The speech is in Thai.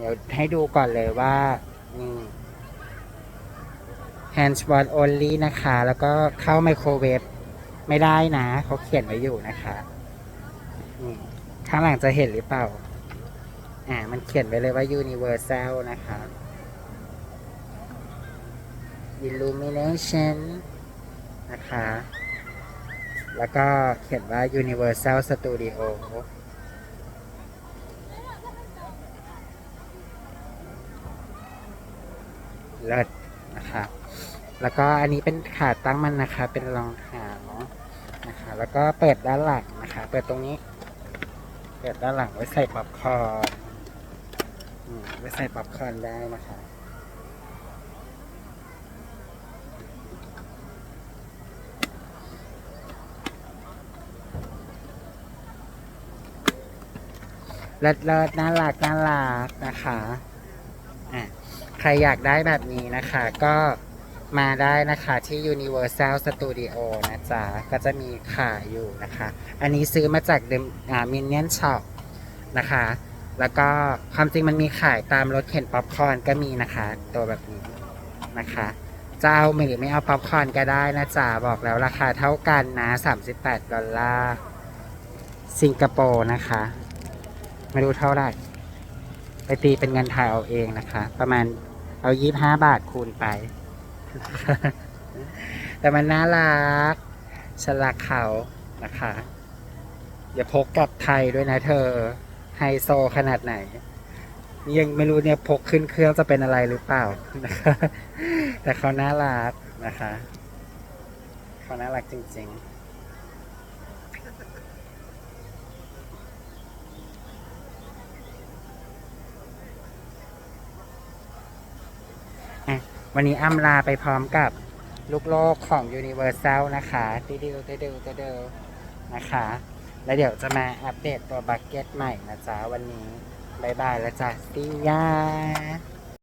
เดี๋ยวให้ดูก่อนเลยว่า นี่ hands w a s only นะคะ แล้วก็เข้าไมโครเวฟไม่ได้นะ เขาเขียนไว้อยู่นะคะนี่ข้างหลังจะเห็นหรือเปล่า อ่า มันเขียนไว้เลยว่า universal นะคะ illumination นะคะ แล้วก็เขียนว่า universal studio เลิศนะคะแล้วก็อันนี้เป็นขาตั้งมันนะคะ เป็นรองเท้านะคะ แล้วก็เปิดด้านหลังนะคะ เปิดตรงนี้ เปิดด้านหลังไว้ใส่ป๊อปคอร์นไว้ใส่ป๊อปคอร์นได้นะคะเลิศเลิศน่ารักน่ารักนะคะ รอยากได้แบบนี้นะคะก็มาได้นะคะที่ Universal Studio นะจ๊ะ ก็จะมีขายอยู่นะคะ อันนี้ซื้อมาจากเดมมินเนียนช็อปนะคะ แล้วก็ความจริงมันมีขายตามรถเข็นป๊อปคอร์นก็มีนะคะ ตัวแบบนี้นะคะจะเอาหรือไม่เอาป๊อปคอร์นก็ได้นะจ๊ะ บอกแล้วราคาเท่ากันนะ 38 ดอลลาร์สิงคโปร์นะคะ ไม่รู้เท่าไหร่ ไปตีเป็นเงินไทยเอาเองนะคะ ประมาณ เอายี่ห้าบาทคูณไป แต่มันน่ารักฉลักเขานะคะ อย่าพกกลับไทยด้วยนะเธอ ไฮโซขนาดไหน ยังไม่รู้เนี่ยพกขึ้นเครื่องจะเป็นอะไรหรือเปล่านะคะแต่เขาน่ารักนะคะ เขาน่ารักจริงๆ อะวันนี้อ้ำลาไปพร้อมกับลูกโลกของ Universal นะคะติดิวติดิวติดิวนะคะ แล้วเดี๋ยวจะมาอัปเดตตัวบักเก็ตใหม่นะจ๊ะ วันนี้บายบายแล้วจ้ะซียา